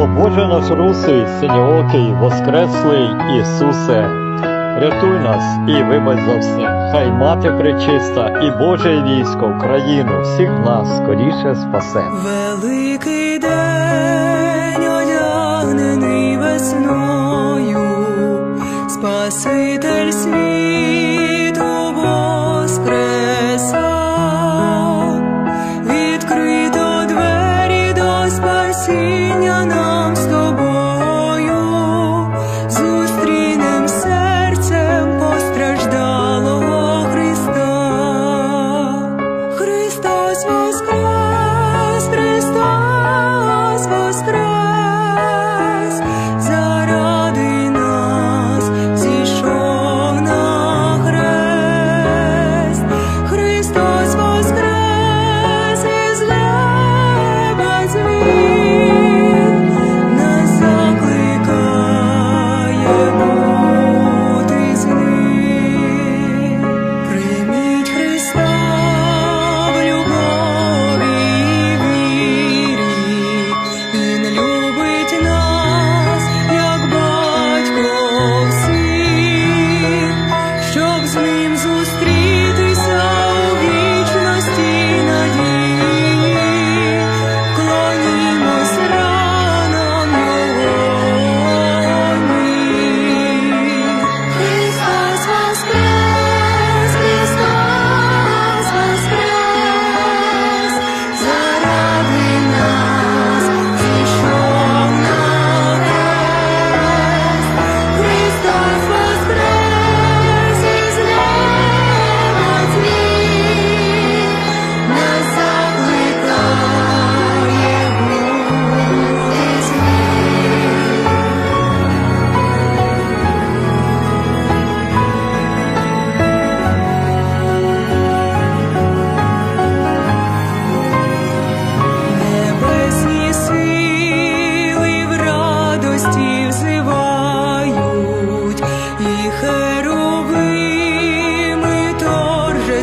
О Боже наш русий, синьоокий, воскреслий Ісусе, рятуй нас і вибач за все. Хай мати пречиста і Боже військо, Україну, всіх нас скоріше спасе. Великий день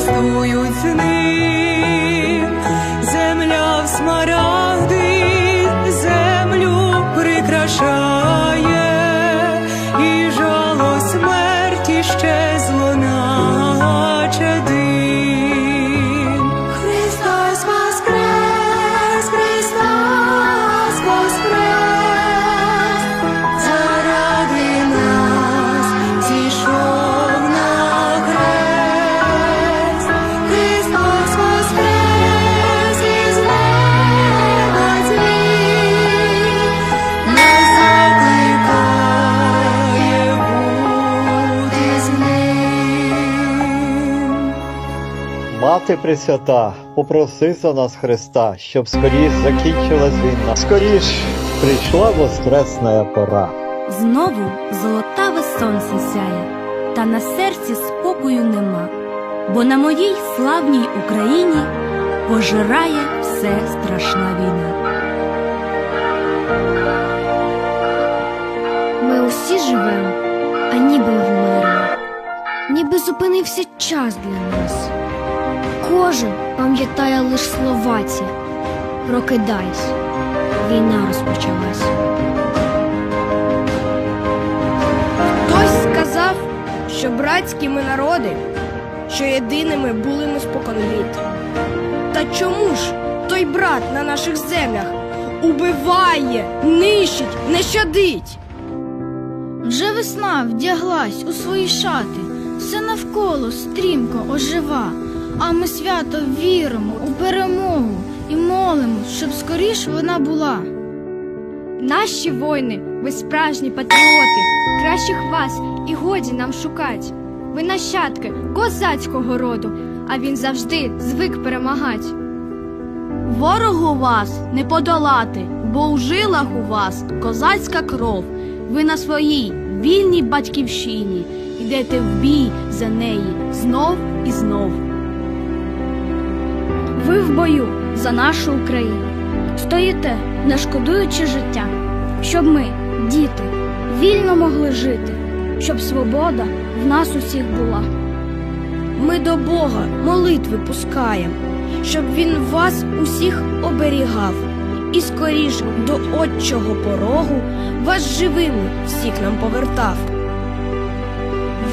торжествують з ним. Мати Пресвята, попроси за нас Христа, щоб скоріш закінчилась війна. Скоріш прийшла воскресна пора. Знову золотаве сонце сяє, та на серці спокою нема, бо на моїй славній Україні пожирає все страшна війна. Ми усі живемо, а ніби вмерли, ніби зупинився час для нас. Кожен пам'ятає лиш слова ці Прокидайся, війна розпочалась. Хтось сказав, що братські ми народи, що єдиними були ми споконвіт. Та чому ж той брат на наших землях убиває, нищить, не щадить? Вже весна вдяглась у свої шати, все навколо стрімко ожива, а ми свято віримо у перемогу і молимо, щоб скоріш вона була. Наші воїни, ви справжні патріоти, кращих вас і годі нам шукать. Ви нащадки козацького роду, а він завжди звик перемагать. Ворогу вас не подолати, бо у жилах у вас козацька кров. Ви на своїй вільній батьківщині йдете в бій за неї знов і знов. Ви в бою за нашу Україну. Стоїте, не шкодуючи життя, щоб ми, діти, вільно могли жити, щоб свобода в нас усіх була. Ми до Бога молитви пускаємо, щоб він вас усіх оберігав і скоріш до отчого порогу вас живими всіх нам повертав.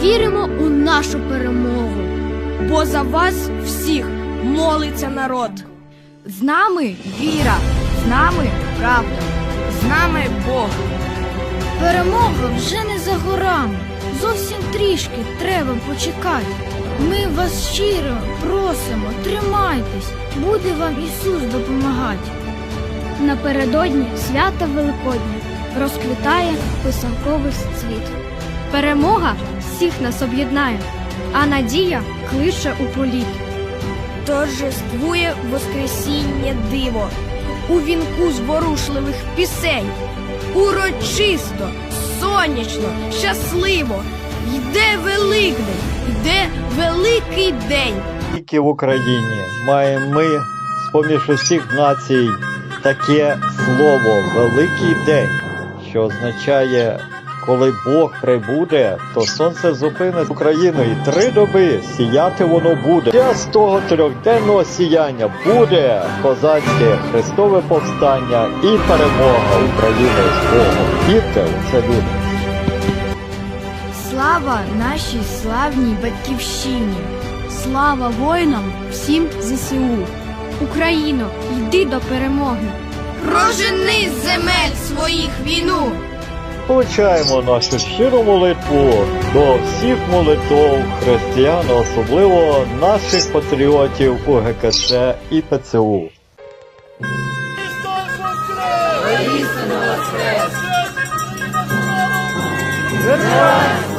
Віримо у нашу перемогу. Бо за вас всіх молиться народ. З нами віра, з нами правда, з нами Бог. Перемога вже не за горами. Зовсім трішки треба почекати. Ми вас щиро просимо, тримайтесь, буде вам Ісус допомагати. Напередодні свята Великодня розквітає писанковий цвіт. Перемога всіх нас об'єднає, а надія клише у політ. Торжествує Воскресіння диво у вінку зворушливих пісень. Урочисто, сонячно, щасливо. Йде Великдень, йде великий день. Тільки в Україні маємо ми з-поміж усіх націй таке слово Великий день, що означає, коли Бог прибуде, то сонце зупинить Україну і три доби сіяти воно буде. З того трьохденного сіяння буде козацьке хрестове повстання і перемога України з Богом. Вірте в це люди. Слава нашій славній батьківщині! Слава воїнам всім ЗСУ! Україно, йди до перемоги. Прожени земель своїх війну. Получаємо нашу щиру молитву до всіх молитов християн, особливо наших патріотів УГКЦ і ПЦУ. Слава!